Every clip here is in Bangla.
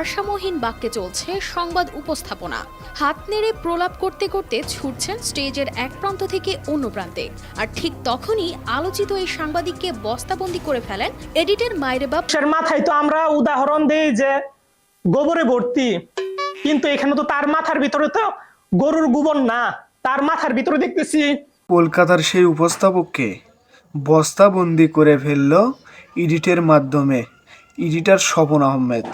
ভারসাম্যহীন বাক্যে চলছে সংবাদ উপস্থাপনা। হাত নেড়ে প্রলাপ করতে করতে ছুটছেন স্টেজের এক প্রান্ত থেকে অন্য প্রান্তে। আর ঠিক তখনই আলোচিত এই সাংবাদিককে বস্তাবন্দি করে ফেলেন এডিটের মায়ের বাপ। মাথায় তো আমরা উদাহরণ দেই যে গোবরে ভর্তি কিন্তু এখানে তো তার মাথার ভিতরে তো গরুর গোবর না তার মাথার ভিতরে দেখতেছি। কলকাতার সেই উপস্থাপককে বস্তাবন্দি করে ফেলল ইডিটের মাধ্যমে এডিটার স্বপন আহমেদ।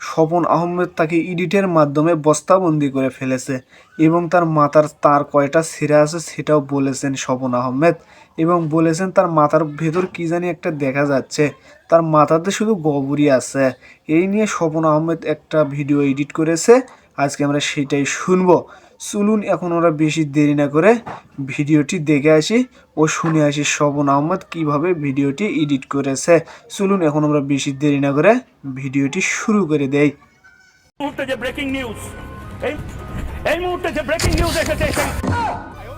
স্বপন আহমেদ তাকে ইডিটের মাধ্যমে বস্তাবন্দি করে ফেলেছে এবং তার মাথার তার কয়টা ছেড়ে আছে সেটাও বলেছেন স্বপন আহমেদ এবং বলেছেন তার মাথার ভেতর কী জানি একটা দেখা যাচ্ছে। তার মাথাতে শুধু গবরই আছে। এই নিয়ে স্বপন আহমেদ একটা ভিডিও এডিট করেছে। আজকে আমরা সেটাই শুনব। চলুন, এখন ওরা বেশি দেরি না করে ভিডিওটি দেখে আসি ও শুনে আসি শবন আহমদ কীভাবে ভিডিওটি এডিট করেছে। চলুন, এখন আমরা বেশি দেরি না করে ভিডিওটি শুরু করে দেই। মুহূর্তে যে ব্রেকিং নিউজ এই মুহূর্তে যে ব্রেকিং নিউজ এসেছে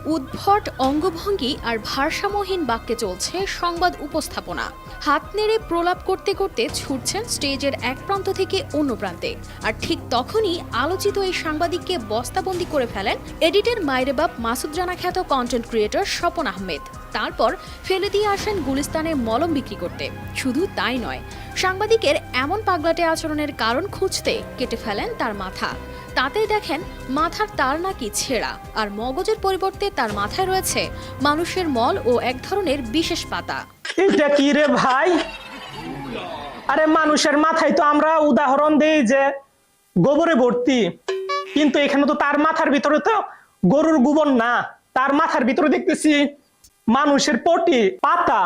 উদ্ভট অঙ্গভঙ্গি আর ভারসাম্যহীন বাক্যে চলছে সংবাদ উপস্থাপনা। হাত নেড়ে প্রলাপ করতে করতে ছুটছেন স্টেজের এক প্রান্ত থেকে অন্য প্রান্তে। আর ঠিক তখনই আলোচিত এই সাংবাদিককে বস্তাবন্দি করে ফেলেন এডিটের মায়ের বাপ মাসুদ রানা খ্যাত কন্টেন্ট ক্রিয়েটর স্বপন আহমেদ। তারপর ফেলে দিয়ে আসেন গুলিস্তানে মলম বিক্রি করতে। শুধু তাই নয়, সাংবাদিকের এমন পাগলাটে আচরণের কারণ খুঁজতে কেটে ফেলেন তার মাথা। তাতে দেখেন মাথার তার নাকি ছেঁড়া, আর মগজের পরিবর্তে তার মাথায় রয়েছে মানুষের মল ও এক ধরনের বিশেষ পাতা। এটা কি রে ভাই? আরে মানুষের মাথায় তো আমরা উদাহরণ দেই যে গোবরে ভর্তি, কিন্তু এখানে তো তার মাথার ভিতরে তো গরুর গোবর না, তার মাথার ভিতরে দেখতেছি মানুষের পটি, পাতা।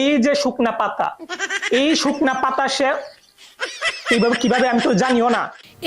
এই যে শুকনা পাতা, এই শুকনা পাতা সে কীভাবে কীভাবে আমি তো জানিও না।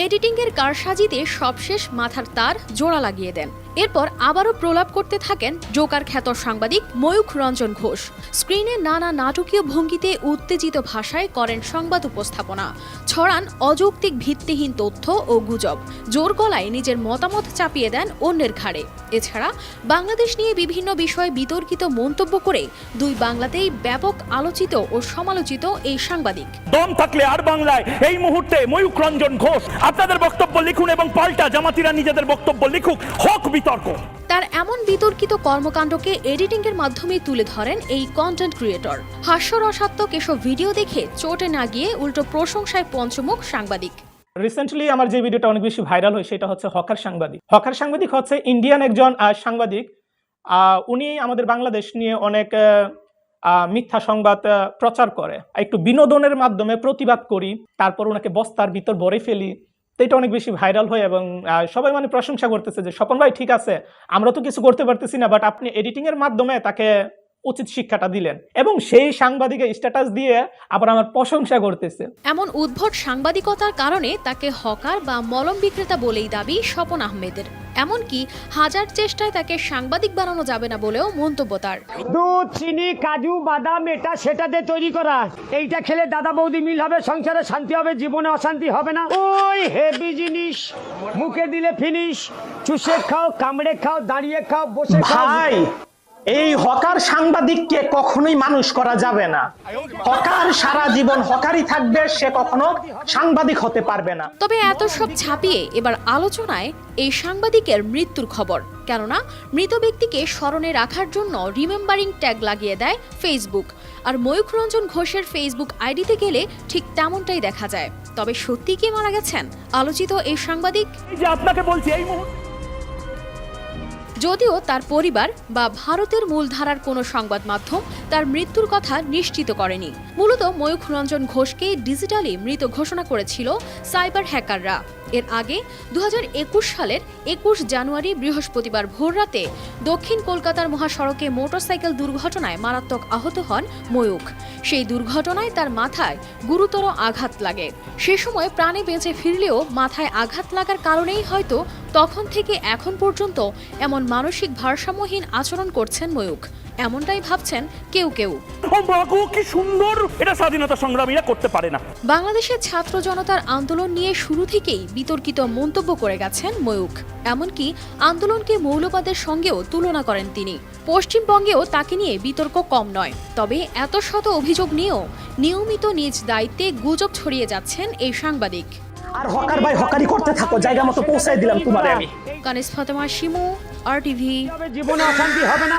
এডিটিং এর কারসাজিতে সবশেষ মাথার তার জোড়া লাগিয়ে দেন। এরপর আবারও প্রলাপ করতে থাকেন জোকার খ্যাত সাংবাদিক ময়ূখ রঞ্জন ঘোষ। স্ক্রিনে নানা নাটকীয় ভঙ্গিতে উত্তেজিত ভাষায় করেন সংবাদ উপস্থাপনা। ছড়ান অযৌক্তিক ভিত্তিহীন তথ্য ও গুজব। জোর গলায় নিজের মতামত চাপিয়ে দেন অন্যের ঘাড়ে। এছাড়া বাংলাদেশ নিয়ে বিভিন্ন বিষয়ে বিতর্কিত মন্তব্য করে দুই বাংলাতেই ব্যাপক আলোচিত ও সমালোচিত এই সাংবাদিক। দম থাকলে আর বাংলায় এই মুহূর্তে ময়ূক রঞ্জন ঘোষ। আপনাদের বক্তব্য লিখুন এবং পাল্টা জামাতিরা নিজেদের বক্তব্য লিখুক। হোক বিতর্ক। তার এমন বিতর্কিত কর্মকাণ্ডকে এডিটিং এর মাধ্যমে তুলে ধরেন এই কন্টেন্ট ক্রিয়েটর হাস্যরসাত্মক এসব ভিডিও দেখে চোটে না গিয়ে উল্টো প্রশংসায় পঞ্চমুখ সাংবাদিক। রিসেন্টলি আমার যে ভিডিওটা অনেক বেশি ভাইরাল হয় সেটা হচ্ছে হকার সাংবাদিক। হকার সাংবাদিক হচ্ছে ইন্ডিয়ান একজন আহ, সাংবাদিক। আহ, উনি আমাদের বাংলাদেশ নিয়ে অনেক মিথ্যা সংবাদ প্রচার করে। একটু বিনোদনের মাধ্যমে প্রতিবাদ করি, তারপর ওনাকে বস্তার ভিতর ভরে ফেলি। তো এটা অনেক বেশি ভাইরাল হয় এবং সবাই মানে প্রশংসা করতেছে যে, স্বপন ভাই, ঠিক আছে, আমরা তো কিছু করতে পারতেছি না বাট আপনি এডিটিংয়ের মাধ্যমে তাকে উচিত শিক্ষাটা দিলেন এবং সেই সাংবাদিকের স্ট্যাটাস দিয়ে আবার আমার প্রশংসা করতেছে। এমন উদ্ভট সাংবাদিকতার কারণে তাকে হকার বা মলম বিক্রেতা বলেই দাবি স্বপন আহমেদের। এমনকি হাজার চেষ্টায় তাকে সাংবাদিক বানানো যাবে না বলেও মন্তব্য তার। দুধ চিনি কাজু বাদাম এটা সেটা দিয়ে তৈরি করা। এইটা খেলে দাদা বৌদি মিল হবে সংসারে শান্তি হবে জীবনে অশান্তি হবে না। ওই হেভি জিনিস মুখে দিলে ফিনিশ চুষে খাও কামড়ে খাও দাঁড়িয়ে খাও বসে খাও। ভাই এই হকার সাংবাদিককে কখনোই মানুষ করা যাবে না। হকার সারা জীবন হকারই থাকবে সে কখনো সাংবাদিক হতে পারবে না। তবে এত সব ছাপিয়ে এবার আলোচনায় এই সাংবাদিকের মৃত্যুর খবর। কেননা মৃত ব্যক্তিকে স্মরণে রাখার জন্য রিমেম্বারিং ট্যাগ লাগিয়ে দেয় ফেসবুক। আর ময়ূখ রঞ্জন ঘোষের ফেসবুক আইডিতে গেলে ঠিক তেমনটাই দেখা যায়। তবে সত্যি কি মারা গেছেন? আলোচিত এই সাংবাদিক? এই যে আপনাকে বলছি এই মুহূর্তে যদিও তার পরিবার বা ভারতের মূলধারার কোনো সংবাদ মাধ্যম তার মৃত্যুর কথা নিশ্চিত করেনি। মূলত ময়ূখ রঞ্জন ঘোষকে ডিজিটালি মৃত ঘোষণা করেছিল সাইবার হ্যাকাররা। এর আগে দু হাজার একুশ সালের একুশ জানুয়ারি বৃহস্পতিবার ভোররাতে দক্ষিণ কলকাতার মহাসড়কে মোটরসাইকেল দুর্ঘটনায় মারাত্মক আহত হন ময়ূখ। সেই দুর্ঘটনায় তার মাথায় গুরুতর আঘাত লাগে। সে সময় প্রাণে বেঁচে ফিরলেও মাথায় আঘাত লাগার কারণেই হয়তো তখন থেকে এখন পর্যন্ত এমন মানসিক ভারসাম্যহীন আচরণ করছেন ময়ূখ। এমনটাই ভাবছেন কেউ কেউ। কি সুন্দর! এটা স্বাধীনতা সংগ্রামীরা করতে পারে না। বাংলাদেশের ছাত্র জনতার আন্দোলন নিয়ে শুরু থেকেই বিতর্কিত মন্তব্য করে গেছেন ময়ূখ। এমনকি আন্দোলনকে মৌলবাদের সঙ্গেও তুলনা করেন তিনি। পশ্চিমবঙ্গেও তাকে নিয়ে বিতর্ক কম নয়। তবে এত শত অভিযোগ নিয়েও নিয়মিত নিজ দায়িত্বে গুজব ছড়িয়ে যাচ্ছেন এই সাংবাদিক। আর হকার ভাই হকারি করতে থাকো জায়গা মতো পৌঁছাই দিলাম তোমারে আমি। কানিস ফাতেমা শিমু আর টিভি জীবনে অশান্তি হবে না।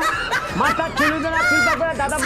মাথা করে দাদা